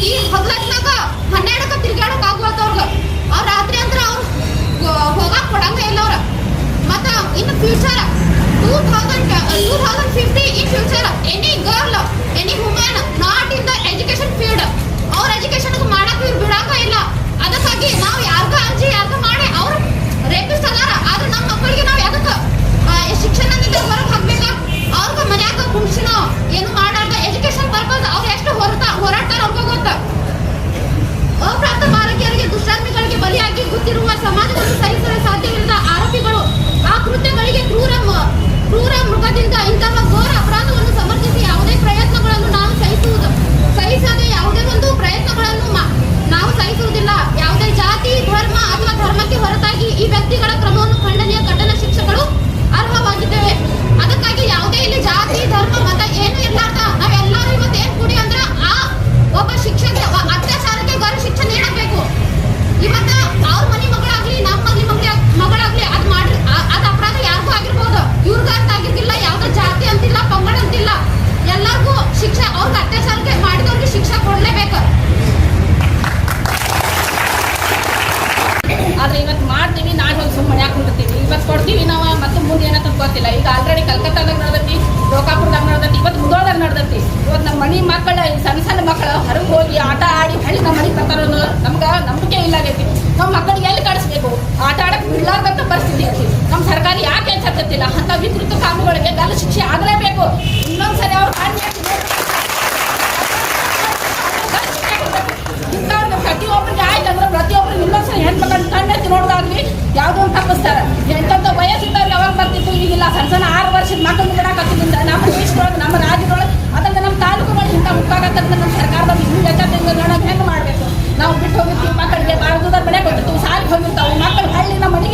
ಮಂದಿ ಹಗಲಾಗ್ನಾಗ ಹನ್ನೆರಡಕ್ಕೆ ತಿರ್ಗಾಡಕ್ ಆಗ್ವಲ್ತ ಅವ್ರಿಗೆ. ಅವ್ರ ರಾತ್ರಿ ಅಂದ್ರೆ ಅವ್ರು ಹೋಗಕ್ ಕೊಡಂಗ ಇಲ್ಲ ಅವ್ರ. ಮತ್ತ in future two thousand two thousand fifty in future any girl ಕಲ್ಕತ್ತಾದಾಗ ನಡ್ದತಿ, ಲೋಕಾಪುರದಾಗ ನಡ್ದತಿ ಇವತ್ತು ಮುದೋಳದಾಗ ನಡ್ದತಿ. ಇವತ್ತು ನಮ್ಮ ಮನೆ ಮಕ್ಕಳ ಸಣ್ಣ ಸಣ್ಣ ಮಕ್ಕಳು ಹೊರಗೆ ಹೋಗಿ ಆಟ ಆಡಿ ಹಳ್ಳಿ ನಮ್ಮ ಮನೆಗೆ ಬರ್ತಾರ ನಮ್ಗೆ ನಂಬಿಕೆ ಇಲ್ಲ ಆಗೈತಿ. ನಮ್ಮ ಮಕ್ಕಳಿಗೆ ಎಲ್ಲಿ ಕಳಿಸ್ಬೇಕು ಆಟ ಆಡಕ್ಕೆ ಬಿಡ್ಲಾರ್ದಂಥ ಪರಿಸ್ಥಿತಿ ಐತಿ. ನಮ್ಮ ಸರ್ಕಾರ ಯಾಕೆ ಹೆಚ್ಚಾಗ್ತಿಲ್ಲ ಅಂತ ವಿಕೃತ ಕಾಮಗಳಿಗೆ ಗಲ್ಲ ಶಿಕ್ಷೆ ಆಗಲೇಬೇಕು. ಇನ್ನೊಂದು ಆರು ವರ್ಷದ ಮಕ್ಕಳು ಕೂಡ ಕಟ್ಟಿದ್ರಿಂದ ನಮ್ಮ ದೇಶದೊಳಗೆ, ನಮ್ಮ ರಾಜ್ಯದೊಳಗೆ ಅದರಿಂದ ನಮ್ಮ ತಾಲೂಕು ಒಳಗೆ ಇಂಥ ಮುಕ್ಕಾಗತ್ತಂದ್ರೆ ನಮ್ಮ ಸರ್ಕಾರದ ಹಿಂಗೆ ಎಚ್ಚರದಿಂದ ಹೆಂಗೆ ಮಾಡಬೇಕು? ನಾವು ಬಿಟ್ಟು ಹೋಗಿರ್ತೀವಿ, ಮಕ್ಕಳಿಗೆ ಬಾರದ ಮನೆಗೆ ಕೊಟ್ಟಿರ್ತೀವಿ ಸಾಲಿಗೆ ಹೋಗಿರ್ತಾವೆ, ಮಕ್ಕಳು ಹಳ್ಳಿ ನಮ್ಮ ಮನೆಗೆ